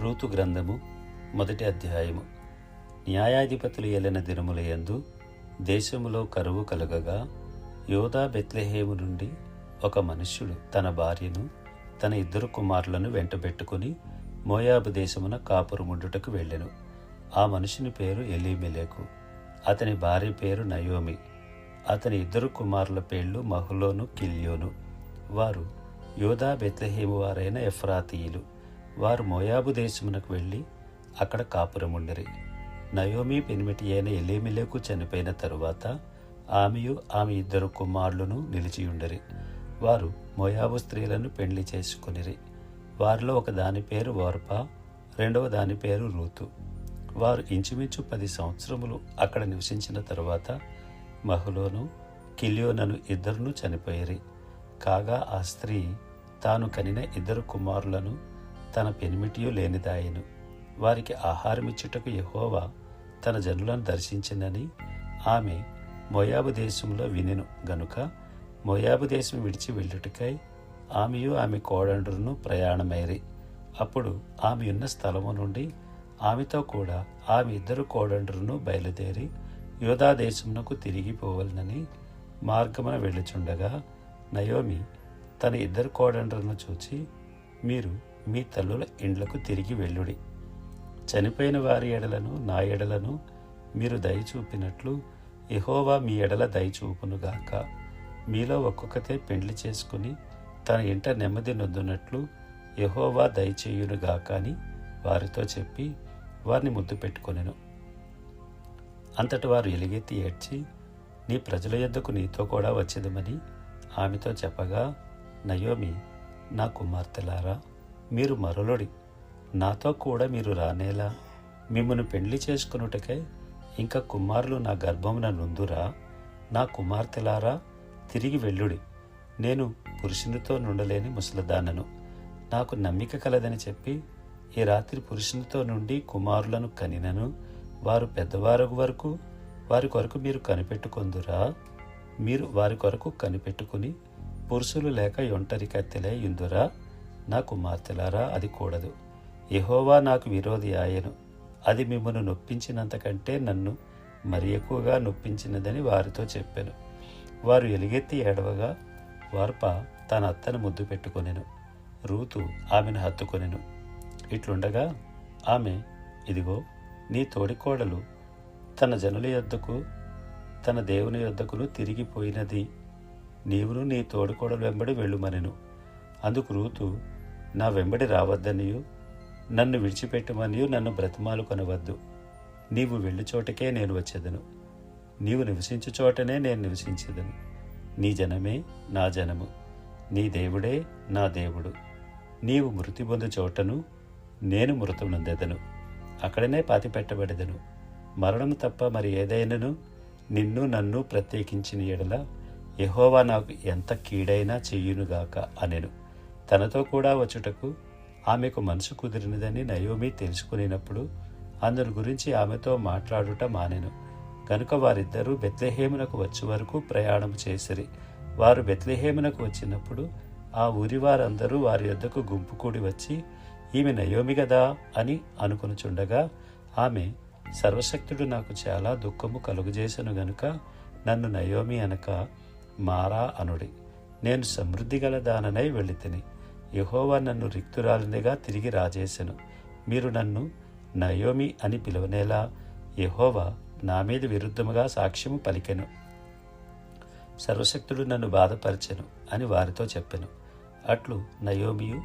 Ruth గ్రంథము మొదటి అధ్యాయము. న్యాయాధిపతులు ఏలిన దినముల యందు దేశములో కరువు కలగగా యోధా బెత్లెహేము నుండి ఒక మనుష్యుడు తన భార్యను తన ఇద్దరు కుమారులను వెంటబెట్టుకుని మోయాబు దేశమున కాపురముండుటకు వెళ్ళెను. ఆ మనుషుని పేరు ఎలీమెలేకు అతని భార్య పేరు నయోమి అతని ఇద్దరు కుమారుల పేర్లు మహులోను కిల్యోను. వారు యోధా బెత్లహేము వారైన ఎఫ్రాతీయులు. వారు మోయాబు దేశమునకు వెళ్ళి అక్కడ కాపురముండిరి నయోమి పెనిమిటి అయిన ఎలేమిలేకు చనిపోయిన తరువాత ఆమెయు ఆమె ఇద్దరు కుమారులను నిలిచియుండరి వారు మోయాబు స్త్రీలను పెళ్ళి చేసుకునిరి. వారిలో ఒక దాని పేరు ఓర్పా రెండవ దాని పేరు రూతు. వారు ఇంచుమించు పది సంవత్సరములు అక్కడ నివసించిన తరువాత మహులోను కిలియోనను ఇద్దరును చనిపోయిరి. కాగా ఆ స్త్రీ తాను కనిన ఇద్దరు కుమారులను తన పెనిమిటియు లేనిదాయను. వారికి ఆహారమిచ్చుటకు యహోవా తన జనులను దర్శించినని ఆమె మోయాబు దేశంలో వినెను. గనుక మోయాబు దేశం విడిచి వెళ్ళుటకై ఆమెయు ఆమె కోడండ్రును ప్రయాణమైరి. అప్పుడు ఆమె ఉన్న స్థలము నుండి ఆమెతో కూడా ఆమె ఇద్దరు కోడండ్రును బయలుదేరి యోధా దేశమునకు తిరిగి పోవలనని మార్గమున వెళ్ళుచుండగా నయోమి తన ఇద్దరు కోడండ్రులను చూచి మీరు మీ తల్లుల ఇండ్లకు తిరిగి వెళ్ళుడి. చనిపోయిన వారి ఎడలను నా ఎడలను మీరు దయ చూపినట్లు మీ ఎడల దయచూపునుగాక మీలో ఒక్కొక్కతే పెండ్లి చేసుకుని తన ఇంట నెమ్మది నొద్దునట్లు యహోవా దయచేయునుగాక అని వారితో చెప్పి వారిని ముద్దు పెట్టుకొనెను. అంతటి వారు ఎలుగెత్తి ఏడ్చి నీ ప్రజల యొద్దకు నీతో కూడా వచ్చేదమని ఆమెతో చెప్పగా నయోమి నా కుమార్తెలారా మీరు మరలుడి. నాతో కూడా మీరు రానేలా? మిమ్మను పెండ్లి చేసుకునుటకై ఇంకా కుమారులు నా గర్భమున నుందురా? నా కుమార్తెలారా తిరిగి వెళ్ళుడి. నేను పురుషునితో నుండలేని ముసలదానను. నాకు నమ్మిక కలదని చెప్పి ఈ రాత్రి పురుషునితో నుండి కుమారులను కనినను. వారు పెద్దవారు వరకు వారి కొరకు మీరు కనిపెట్టుకొందురా? మీరు వారి కొరకు కనిపెట్టుకుని పురుషులు లేక ఒంటరి కత్తెలే ఇందురా నా కుమార్తెలారా అది కూడదు. యహోవా నాకు విరోధి ఆయను. అది మిమ్మల్ని నొప్పించినంతకంటే నన్ను మరి ఎక్కువగా నొప్పించినదని వారితో చెప్పాను. వారు ఎలుగెత్తి ఏడవగా వార్ప తన అత్తను ముద్దు పెట్టుకొనెను. రూతు ఆమెను హత్తుకొనెను. ఇట్లుండగా ఆమె ఇదిగో నీ తోడికోడలు తన జనుల యొద్దకు తన దేవుని యొద్దకును తిరిగిపోయినది. నీవును నీ తోడికోడలు వెంబడి వెళ్ళుమనెను. అందుకు రూతు నా వెంబడి రావద్దనియు. నన్ను విడిచిపెట్టమనియు నన్ను బ్రతిమాలు కొనవద్దు. నీవు వెళ్ళి చోటకే నేను వచ్చేదను. నీవు నివసించు చోటనే నేను నివసించేదను. నీ జనమే నా జనము. నీ దేవుడే నా దేవుడు. నీవు మృతి పొందు చోటను నేను మృతమునందెదను అక్కడనే పాతి పెట్టబడెదను మరణం తప్ప మరి ఏదైనను నిన్ను నన్ను ప్రత్యేకించిన ఎడల ఎహోవా నాకు ఎంత కీడైనా చెయ్యునుగాక అనెను. తనతో కూడా వచ్చుటకు ఆమెకు మనసు కుదిరినదని నయోమి తెలుసుకునేటప్పుడు అందరి గురించి ఆమెతో మాట్లాడుట మానెను. కనుక వారిద్దరూ బెత్లెహేమునకు వచ్చే వరకు ప్రయాణం చేసిరి. వారు బెత్లెహేమునకు వచ్చినప్పుడు ఆ ఊరి వారందరూ వారి యొద్దకు గుంపు కూడి వచ్చి ఈమె నయోమి గదా అని అనుకునిచుండగా ఆమె సర్వశక్తుడు నాకు చాలా దుఃఖము కలుగజేసను గనుక నన్ను నయోమి అనక మారా అనుడి. నేను సమృద్ధి గల దాననై వెళ్ళితిని. యహోవా నన్ను రిక్తురాలినిగా తిరిగి రాజేశను మీరు నన్ను నయోమి అని పిలువనేలా యహోవా నా మీద విరుద్ధముగా సాక్ష్యము పలికెను. సర్వశక్తుడు నన్ను బాధపరచెను అని వారితో చెప్పెను. అట్లు నయోమియు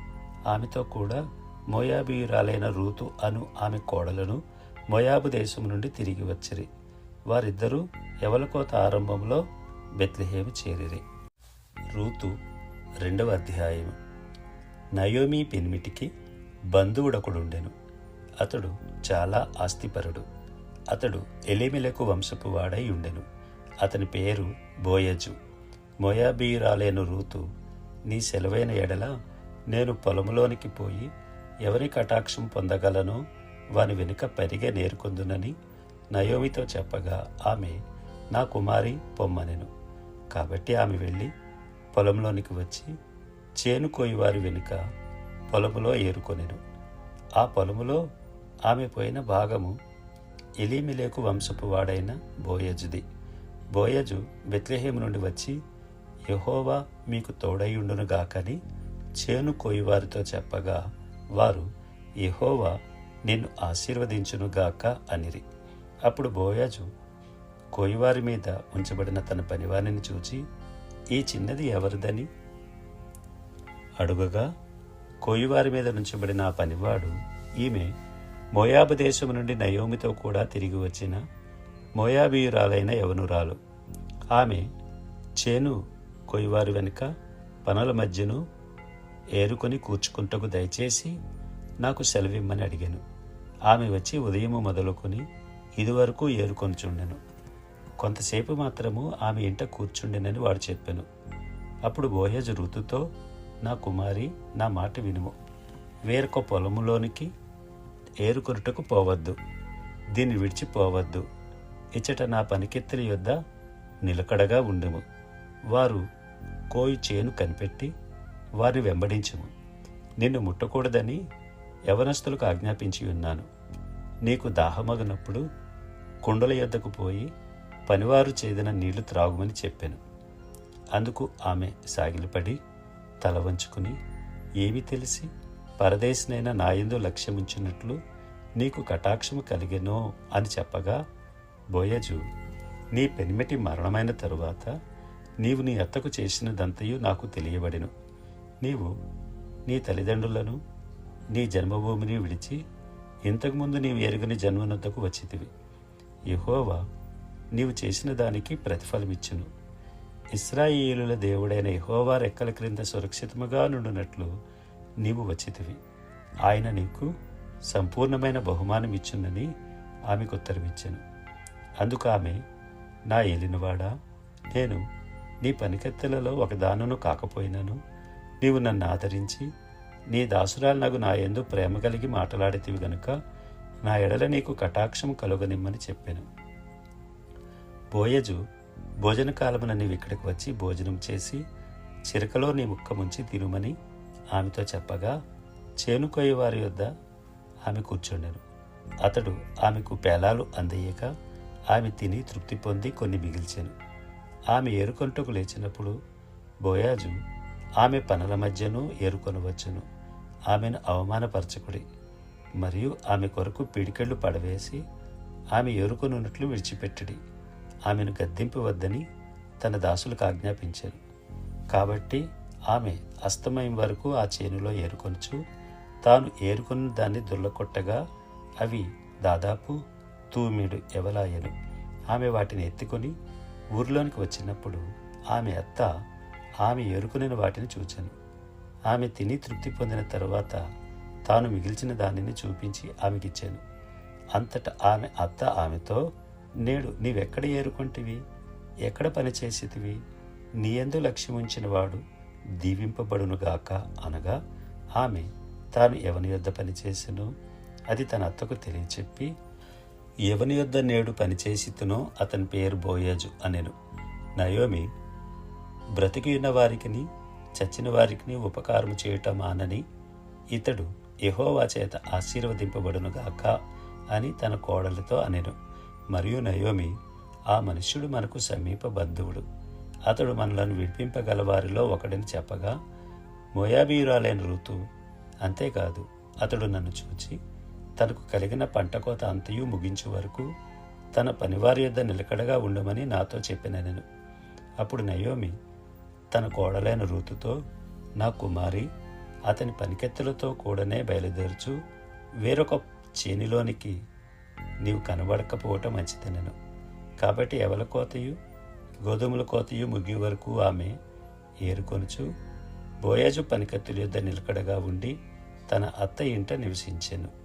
ఆమెతో కూడా మోయాబీయురాలైన రూతు అను ఆమె కోడలను మోయాబు దేశం నుండి తిరిగి వచ్చిరి. వారిద్దరూ ఎవలకోత ఆరంభంలో బెత్లెహేము చేరిరి. రూతు రెండవ అధ్యాయం నయోమి పెనిమిటికి బంధువుడొకడుండెను. అతడు చాలా ఆస్తిపరుడు. అతడు ఎలిమిలకు వంశపు వాడై ఉండెను అతని పేరు బోయజు. మోయాబీరాలేను రూతు నీ సెలవైన ఎడల నేను పొలంలోనికి పోయి ఎవరి కటాక్షం పొందగలనో వాని వెనుక పరిగె నేర్కొందునని నయోమితో చెప్పగా ఆమె నా కుమారి పొమ్మనెను. కాబట్టి ఆమె వెళ్ళి పొలంలోనికి వచ్చి చేనుకోయి వారి వెనుక పొలములో ఏరుకొనెను. ఆ పొలములో ఆమె పోయిన భాగము ఎలీమిలేకు వంశపు వాడైన బోయజుది. బోయజు బెత్లెహేము నుండి వచ్చి యహోవా మీకు తోడైయుండును గాకని చేను కోయివారితో చెప్పగా వారు యహోవా నిన్ను ఆశీర్వదించును గాక అనిరి. అప్పుడు బోయజు కోయివారి మీద ఉంచబడిన తన పనివారిని చూచి ఈ చిన్నది ఎవరిదని అడుగగా కోయివారి మీద నుంచబడిన ఆ పనివాడు ఈమె మోయాబు దేశం నుండి నయోమితో కూడా తిరిగి వచ్చిన మోయాబీయురాలైన యవనురాలు. ఆమె చేను కొయ్యవారి వెనుక పనుల మధ్యను ఏరుకొని కూర్చుకుంటకు దయచేసి నాకు సెలవిమ్మని అడిగాను. ఆమె వచ్చి ఉదయము మొదలుకొని ఇదివరకు ఏరుకొని చుండెను. కొంతసేపు మాత్రము ఆమె ఇంట కూర్చుండెనని వాడు చెప్పాను. అప్పుడు బోయజ్ ఋతుతో నా కుమారి నా మాట వినుము. వేరొక పొలములోనికి ఏరుకొరుటకు పోవద్దు. దీన్ని విడిచిపోవద్దు. ఇచ్చట నా పనికెత్తుల యొద్ద నిలకడగా ఉండుము. వారు కోయి చేను కనిపెట్టి వారిని వెంబడించుము. నిన్ను ముట్టకూడదని యవనస్తులకు ఆజ్ఞాపించి ఉన్నాను. నీకు దాహమగినప్పుడు కుండల యొద్దకు పోయి పనివారు చేదిన నీళ్ళు త్రాగుమని చెప్పాను. అందుకు ఆమె సాగిలపడి తల వంచుకుని ఏమి తెలిసి పరదేశనైన నాయందు లక్ష్యముంచినట్లు నీకు కటాక్షము కలిగెనో అని చెప్పగా బోయజు నీ పెనిమిటి మరణమైన తరువాత నీవు నీ అత్తకు చేసినదంతయు నాకు తెలియబడెను. నీవు నీ తల్లిదండ్రులను నీ జన్మభూమిని విడిచి ఇంతకుముందు నీవు ఎరుగని జన్మనంతకు వచ్చితివి. యహోవా నీవు చేసిన దానికి ప్రతిఫలమిచ్చును. ఇస్రాయిలుల దేవుడైన యహోవా రెక్కల క్రింద సురక్షితముగా నుండునట్లు నీవు వచ్చితివి. ఆయన నీకు సంపూర్ణమైన బహుమానం ఇచ్చునని ఆమెకు ఉత్తరమిచ్చాను. అందుకు ఆమె నా ఏలినవాడా నేను నీ పనికెత్తెలలో ఒకదానను కాకపోయినాను. నీవు నన్ను ఆదరించి నీ దాసురాలు నాకు నా ఎందు ప్రేమ కలిగి మాట్లాడితివి గనుక నా ఎడల నీకు కటాక్షం కలుగనిమ్మని చెప్పాను. బోయజు భోజన కాలమున నీవు ఇక్కడికి వచ్చి భోజనం చేసి చిరకలో నీ ముక్క ముంచి తినుమని ఆమెతో చెప్పగా చేను వారి యొద్ద ఆమె కూర్చుండెను. అతడు ఆమెకు పేలాలు అందయ్యాక ఆమె తిని తృప్తి పొంది కొన్ని మిగిల్చాను. ఆమె ఏరుకొంటకు లేచినప్పుడు బోయాజు ఆమె పనుల మధ్యను ఏరుకొనవచ్చును. ఆమెను అవమానపరచకుడి. మరియు ఆమె కొరకు పిడికెళ్ళు పడవేసి ఆమె ఏరుకొనున్నట్లు విడిచిపెట్టుడి. ఆమెను గద్దింపవద్దని తన దాసులకు ఆజ్ఞాపించారు. కాబట్టి ఆమె అస్తమయం వరకు ఆ చేనులో ఏరుకొనుచు తాను ఏరుకున్న దాన్ని దుల్లకొట్టగా అవి దాదాపు తూమిడు ఎవలాయను ఆమె వాటిని ఎత్తుకొని ఊర్లోనికి వచ్చినప్పుడు ఆమె అత్త ఆమె ఏరుకునే వాటిని చూచాను. ఆమె తిని తృప్తి పొందిన తరువాత తాను మిగిల్చిన దానిని చూపించి ఆమెకిచ్చాను. అంతటా ఆమె అత్త ఆమెతో నేడు నీవెక్కడ ఏరుకుంటివి? ఎక్కడ పని చేసేటివి నీ ఎందు లక్ష్యముంచిన వాడు దీవింపబడునుగాక అనగా ఆమె తాను ఎవని యొద్ద పనిచేసెను? అది తన అత్తకు తెలియచెప్పి ఎవని యొద్ద నేడు పనిచేసితునో అతని పేరు బోయాజు అనెను. నయోమి బ్రతికి ఉన్న వారికిని చచ్చిన వారికిని ఉపకారం చేయటం మానని ఇతడు ఎహోవా చేత ఆశీర్వదింపబడునుగాక అని తన కోడలతో అనెను. మరియు నయోమి ఆ మనుష్యుడు మనకు సమీప బంధువుడు. అతడు మనలను విడిపింపగల వారిలో ఒకడని చెప్పగా మోయాబీయురాలైన ఋతు అంతేకాదు అతడు నన్ను చూచి తనకు కలిగిన పంట కోత అంతయు ముగించే వరకు తన పనివారి యొద్ద నిలకడగా ఉండమని నాతో చెప్పిన నేను. అప్పుడు నయోమి తన కోడలైన ఋతుతో నా కుమారి అతని పనికెత్తులతో కూడానే బయలుదేరుచు వేరొక చేనిలోనికి నీవు కనబడకపోవటం మంచిదనను. కాబట్టి ఎవల కోతయు? గోధుమల కోతయు ముగి వరకు ఆమె ఏరుకొనుచు బోయాజు పనికత్తుల యొద్ద నిలకడగా ఉండి తన అత్త ఇంట నివసించెను.